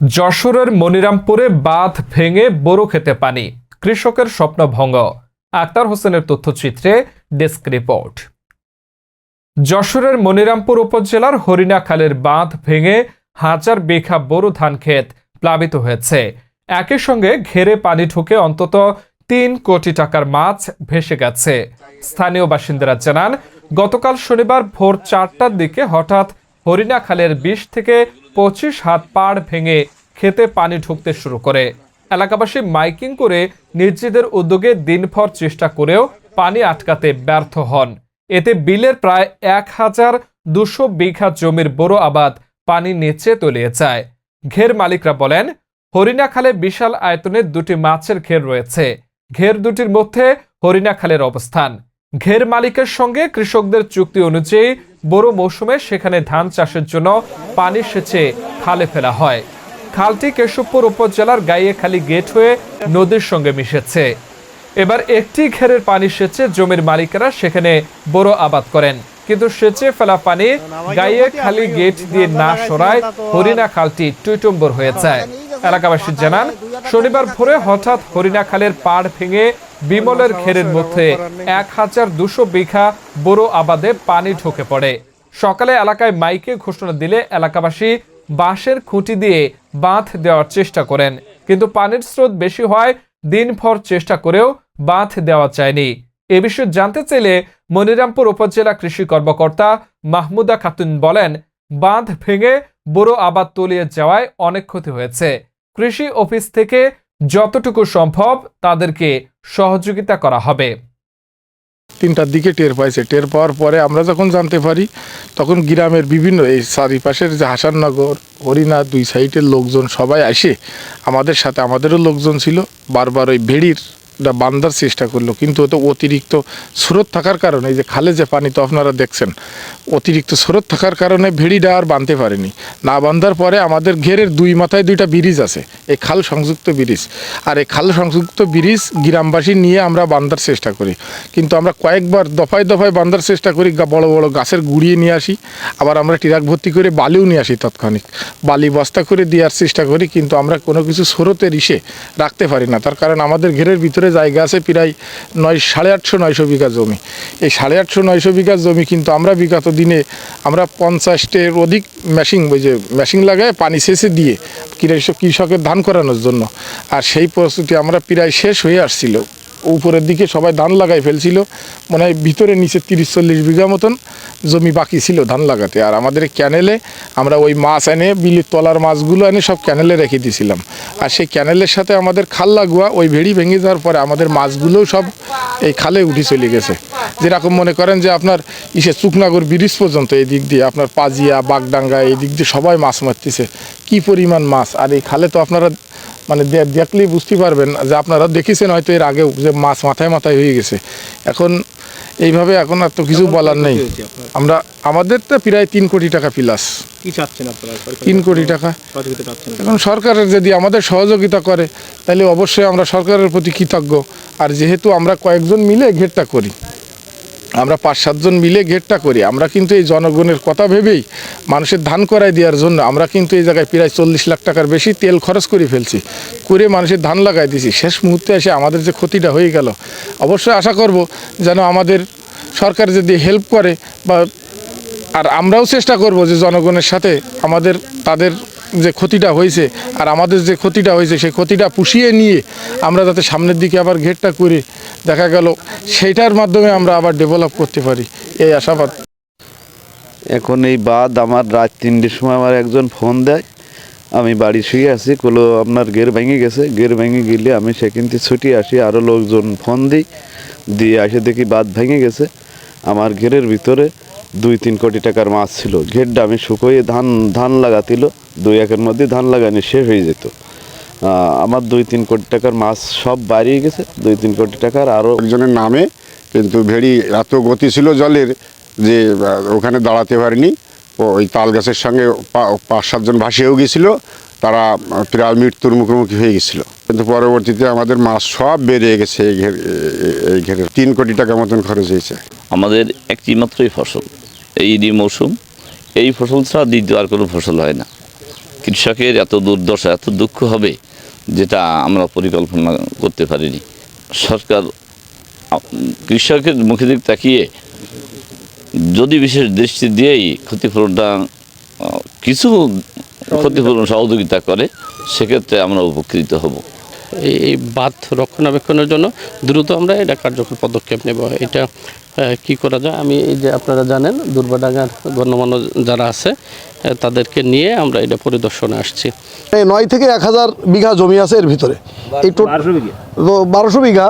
যশোরের মনিরামপুরে বাঁধ ভেঙে বোরো খেতে পানি। কৃষকের স্বপ্ন ভঙ্গ। আক্তার হোসেনের তথ্যচিত্রে ডেস্ক রিপোর্ট। যশোরের মনিরামপুর উপজেলার হরিণাখালের বাঁধ ভেঙে হাজার বিঘা বোরো ধান ক্ষেত প্লাবিত হয়েছে। একই সঙ্গে ঘেরে পানি ঢুকে অন্তত তিন কোটি টাকার মাছ ভেসে গেছে। স্থানীয় বাসিন্দারা জানান, গতকাল শনিবার ভোর চারটার দিকে হঠাৎ হরিণাখালের বিশ থেকে পঁচিশ হাত পাড় ভেঙে খেতে পানি ঢুকতে শুরু করে। এলাকাবাসী মাইকিং করে নিজেদের উদ্যোগে দিনভর চেষ্টা করেও পানি আটকাতে ব্যর্থ হন। এতে বিলের প্রায় এক হাজার দুশো বিঘা জমির বড় আবাদ পানি নিচে তলিয়ে যায়। ঘের মালিকরা বলেন হরিণাখালে বিশাল আয়তনের দুটি মাছের ঘের রয়েছে। ঘের দুটির মধ্যে হরিণাখালের অবস্থান। ঘের মালিকের সঙ্গে কৃষকদের চুক্তি অনুযায়ী বড় মৌসুমে সেখানে ধান চাষের জন্য পানি সেচে খালে ফেলা হয়। খালটি কেশবপুর উপজেলার গাইয়েখালী গেট হয়ে নদীর সঙ্গে মিশেছে। এবার একটি ঘেরের পানি সেচে জমির মালিকেরা সেখানে বড় আবাদ করেন। কিন্তু সেচে ফেলা পানি গাইয়ে খালি গেট দিয়ে না সরায় হরিণা খালটি টুইটম্বর হয়ে যায় এলাকাবাসী জানান, শনিবার ভোরে হঠাৎ হরিণা খালের পাড় ভেঙে বিমলের ঘেরের মধ্যে এক হাজার দুশো বিঘা বড় আবাদে পানি ঢুকে পড়ে। সকালে এলাকায় মাইকে ঘোষণা দিলে এলাকাবাসী বাঁশের খুঁটি দিয়ে বাঁধ দেওয়ার চেষ্টা করেন। কিন্তু পানির স্রোত বেশি হয় দিনভর চেষ্টা করেও বাঁধ দেওয়া যায়নি। এ বিষয়ে জানতে চাইলে মনিরামপুর উপজেলা কৃষি কর্মকর্তা মাহমুদা খাতুন বলেন, বাঁধ ভেঙে বড় আবাদ তলিয়ে যাওয়ায় অনেক ক্ষতি হয়েছে। কৃষি অফিস থেকে যতটুকু সম্ভব তাদেরকে সহযোগিতা করা হবে। তিনটার দিকে টের পাইছে। টের পাওয়ার পরে আমরা যখন জানতে পারি, তখন গ্রামের বিভিন্ন এই চারিপাশের যে হাসাননগর, হরিণা, দুই সাইডের লোকজন সবাই আসে। আমাদের সাথে, আমাদেরও লোকজন ছিল। বারবার ওই ভেড়ির বান্ধার চেষ্টা করল, কিন্তু ওতে অতিরিক্ত স্রোত থাকার কারণে যে খালে যে পানি, তো আপনারা দেখছেন, অতিরিক্ত স্রোত থাকার কারণে ভেড়িটা আর বাঁধতে পারেনি। না বাঁধার পরে আমাদের ঘেরের দুই মাথায় দুইটা ব্রিজ আছে, এই খাল সংযুক্ত ব্রিজ। আর এই খাল সংযুক্ত ব্রিজ গ্রামবাসী নিয়ে আমরা বাঁধার চেষ্টা করি। কিন্তু আমরা কয়েকবার দফায় দফায় বাঁধার চেষ্টা করি বড় বড় গাছের গুড়িয়ে নিয়ে আসি, আবার আমরা ট্রাক ভর্তি করে বালিও নিয়ে আসি তৎক্ষণিক। বালি বস্তা করে দেওয়ার চেষ্টা করি, কিন্তু আমরা কোনো কিছু স্রোতের ইসে রাখতে পারি না। তার কারণ আমাদের ঘেরের ভিতরে জায়গা আছে প্রায় নয়, সাড়ে আটশো, নয়শো বিঘা জমি। এই সাড়ে আটশো, নয়শো বিঘা জমি কিন্তু আমরা বিগত দিনে আমরা পঞ্চাশটের অধিক মেশিন ওই যে মেশিন লাগায় পানি সেচে দিয়ে কৃষক কৃষকের ধান করানোর জন্য। আর সেই প্রস্তুতি আমরা প্রায় শেষ হয়ে আসছিল। উপরের দিকে সবাই ধান লাগাই ফেলছিল। মনে হয় ভিতরে নিচে তিরিশ, চল্লিশ বিঘা মতন। জমি বাকি ছিল ধান লাগাতে। আর আমাদের ক্যানেলে আমরা ওই মাছ এনে, বিলের তলার মাছগুলো এনে সব ক্যানেলে রেখে দিয়েছিলাম আর সেই ক্যানেলের সাথে আমাদের খাল লাগুয়া, ওই ভেড়ি ভেঙে যাওয়ার পরে আমাদের মাছগুলোও সব এই খালে উঠে চলে গেছে। যেরকম মনে করেন যে আপনার ইসে চুকনাগর ব্রিজ পর্যন্ত এই দিক দিয়ে, আপনার পাজিয়া, বাগডাঙ্গা এই দিক দিয়ে সবাই মাছ মারতেছে। কি পরিমাণ মাছ? আর এই খালে তো আপনারা মানে দেখলেই বুঝতে পারবেন যে আপনারা দেখেছেন হয়তো এর আগেও যে মাছ মাথায় মাথায় হয়ে গেছে। এখন এইভাবে এখন আর তো কিছু বলার নেই। আমরা আমাদের তো প্রায় তিন কোটি টাকা প্লাস তিন কোটি টাকা। এখন সরকারের যদি আমাদের সহযোগিতা করে তাহলে অবশ্যই আমরা সরকারের প্রতি কৃতজ্ঞ। আর যেহেতু আমরা কয়েকজন মিলে ঘেরটা করি। আমরা পাঁচ সাতজন মিলে গেটটা করি। আমরা কিন্তু এই জনগণের কথা ভেবেই মানুষের ধান করাই দেওয়ার জন্য আমরা কিন্তু এই জায়গায় প্রায় চল্লিশ লাখ টাকার বেশি তেল খরচ করে ফেলছি, করে মানুষের ধান লাগাই দিছি শেষ মুহূর্তে এসে আমাদের যে ক্ষতিটা হয়ে গেল, অবশ্যই আশা করব যেন আমাদের সরকার যদি হেল্প করে বা, আর আমরাও চেষ্টা করব যে জনগণের সাথে আমাদের, তাদের যে ক্ষতিটা হয়েছে আর আমাদের যে ক্ষতিটা হয়েছে, সেই ক্ষতিটা পুষিয়ে নিয়ে আমরা যাতে সামনের দিকে আবার ঘেরটা করে দেখা গেল, সেইটার মাধ্যমে আমরা আবার ডেভেলপ করতে পারি। এই আশাবাদ। এখন এই বাদ আমার রাত তিনটের সময় আমার একজন ফোন দেয়, আমি বাড়ি শুয়ে আছি কোনো আপনার গের ভেঙে গেছে গের ভেঙে গেলে আমি সেখানতে ছুটি আসি আরও লোকজন ফোন দিই, দিয়ে আসে দেখি বাদ ভেঙে গেছে। আমার ঘেরের ভিতরে দুই তিন কোটি টাকার মাছ ছিল, ঘেরটা আমি শুকোয়ে ধান ধান লাগাতিল দুই একের মধ্যে ধান লাগানি শেষ হয়ে যেত। আমার দুই তিন কোটি টাকার মাছ সব বাড়িয়ে গেছে দুই তিন কোটি টাকার আরও একজনের নামে কিন্তু ভেড়ি এত গতি ছিল জলের যে ওখানে দাঁড়াতে পারেনি। ওই তাল গাছের সঙ্গে পা- পাঁচ সাতজন ভাসিয়েও গেছিল তারা প্রায় মৃত্যুর মুখোমুখি হয়ে গেছিল। কিন্তু পরবর্তীতে আমাদের মাছ সব বেড়ে গেছে এই ঘের এই ঘেরে। তিন কোটি টাকা মতন খরচ হয়েছে। আমাদের একটি মাত্রই ফসল এই রি মৌসুম এই ফসল ছাড়া দ্বিতীয় আর কোনো ফসল হয় না। কৃষকের এত দুর্দশা, এত দুঃখ হবে যেটা আমরা পরিকল্পনা করতে পারিনি। সরকার কৃষকের মুখে দিক তাকিয়ে যদি বিশেষ দৃষ্টি দিয়েই ক্ষতিপূরণটা কিছু ক্ষতিপূরণ সহযোগিতা করে, সেক্ষেত্রে আমরা উপকৃত হব। এই- বাঁধ রক্ষণাবেক্ষণের জন্য দ্রুত আমরা এটা কার্যকর পদক্ষেপ নেব। এটা কি করা যায়? আমি এই যে আপনারা জানেন, দুর্বাডাঙ্গার গণ্যমান্য যারা আছে তাদেরকে নিয়ে আমরা এটা পরিদর্শনে আসছি। এই নয় থেকে এক হাজার বিঘা জমি আছে এর ভিতরে। এই তো বারোশো বিঘা।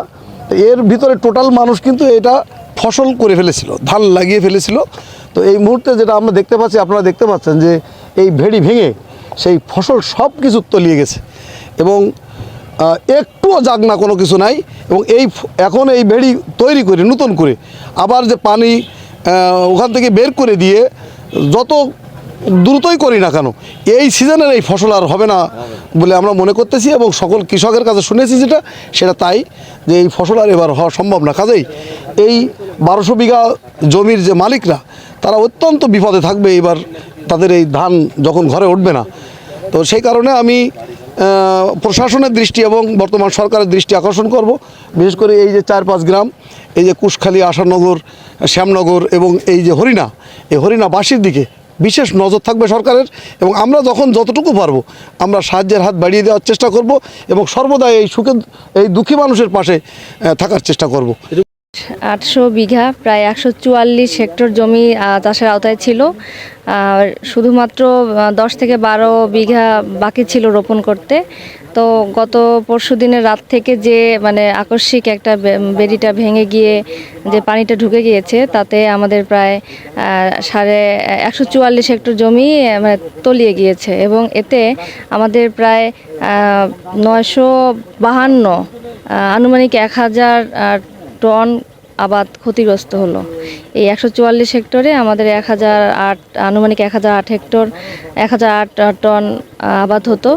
এর ভিতরে টোটাল মানুষ কিন্তু এটা ফসল করে ফেলেছিল ধান লাগিয়ে ফেলেছিল। তো এই মুহূর্তে যেটা আমরা দেখতে পাচ্ছি আপনারা দেখতে পাচ্ছেন যে এই ভেড়ি ভেঙে সেই ফসল সব কিছু তলিয়ে গেছে। এবং একটুও জাগ না কোনো কিছু নাই। এবং এই এখন এই ভেড়ি তৈরি করে নতুন করে আবার যে পানি ওখান থেকে বের করে দিয়ে যত দ্রুতই করি না কেন? এই সিজনের এই ফসল আর হবে না বলে আমরা মনে করতেছি এবং সকল কৃষকের কাছে শুনেছি যেটা, সেটা তাই যে এই ফসল আর এবার হওয়া সম্ভব না। কাজেই এই বারোশো বিঘা জমির যে মালিকরা, তারা অত্যন্ত বিপদে থাকবে এবার তাদের এই ধান যখন ঘরে উঠবে না। তো সেই কারণে আমি প্রশাসনের দৃষ্টি এবং বর্তমান সরকারের দৃষ্টি আকর্ষণ করব। বিশেষ করে এই যে চার পাঁচ গ্রাম, এই যে কুশখালী, আশানগর, শ্যামনগর এবং এই যে হরিণা, এই হরিণাবাসীর দিকে বিশেষ নজর থাকবে সরকারের এবং আমরা যখন যতটুকু পারব, আমরা সাহায্যের হাত বাড়িয়ে দেওয়ার চেষ্টা করব এবং সর্বদা এই সুখে, এই দুঃখী মানুষের পাশে থাকার চেষ্টা করব। আটশো বিঘা, প্রায় একশো চুয়াল্লিশ হেক্টর জমি চাষের আওতায় ছিল। আর শুধুমাত্র দশ থেকে বারো বিঘা বাকি ছিল রোপণ করতে। তো গত পরশু দিনের রাত থেকে যে মানে আকস্মিক একটা বেড়িটা ভেঙে গিয়ে যে পানিটা ঢুকে গিয়েছে, তাতে আমাদের প্রায় সাড়ে একশো চুয়াল্লিশ হেক্টর জমি মানে তলিয়ে গিয়েছে। এবং এতে আমাদের প্রায় নয়শো বাহান্ন আনুমানিক এক হাজার টন আবাদ ক্ষতিগ্রস্ত হলো। এই একশো চুয়াল্লিশ হেক্টরে আমাদের এক হাজার আট, আনুমানিক এক হাজার আট হেক্টর, এক হাজার আট টন আবাদ হতো।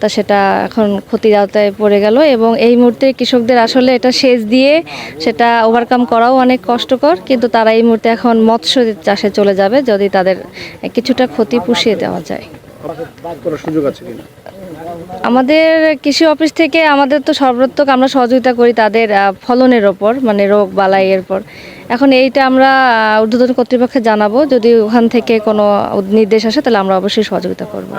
তা সেটা এখন ক্ষতির আওতায় পড়ে গেল এবং এই মুহূর্তে কৃষকদের আসলে এটা সেচ দিয়ে সেটা ওভারকাম করাও অনেক কষ্টকর, কিন্তু তারা এই মুহূর্তে এখন মৎস্য চাষে চলে যাবে যদি তাদের কিছুটা ক্ষতি পুষিয়ে দেওয়া যায়। আমাদের কৃষি অফিস থেকে আমাদের তো সর্বাত্মক আমরা সহযোগিতা করি তাদের ফলনের ওপর মানে রোগ বালাইয়ের পর। এখন এইটা আমরা উর্ধ্বতন কর্তৃপক্ষে জানাব। যদি ওখান থেকে কোনো নির্দেশ আসে তাহলে আমরা অবশ্যই সহযোগিতা করব।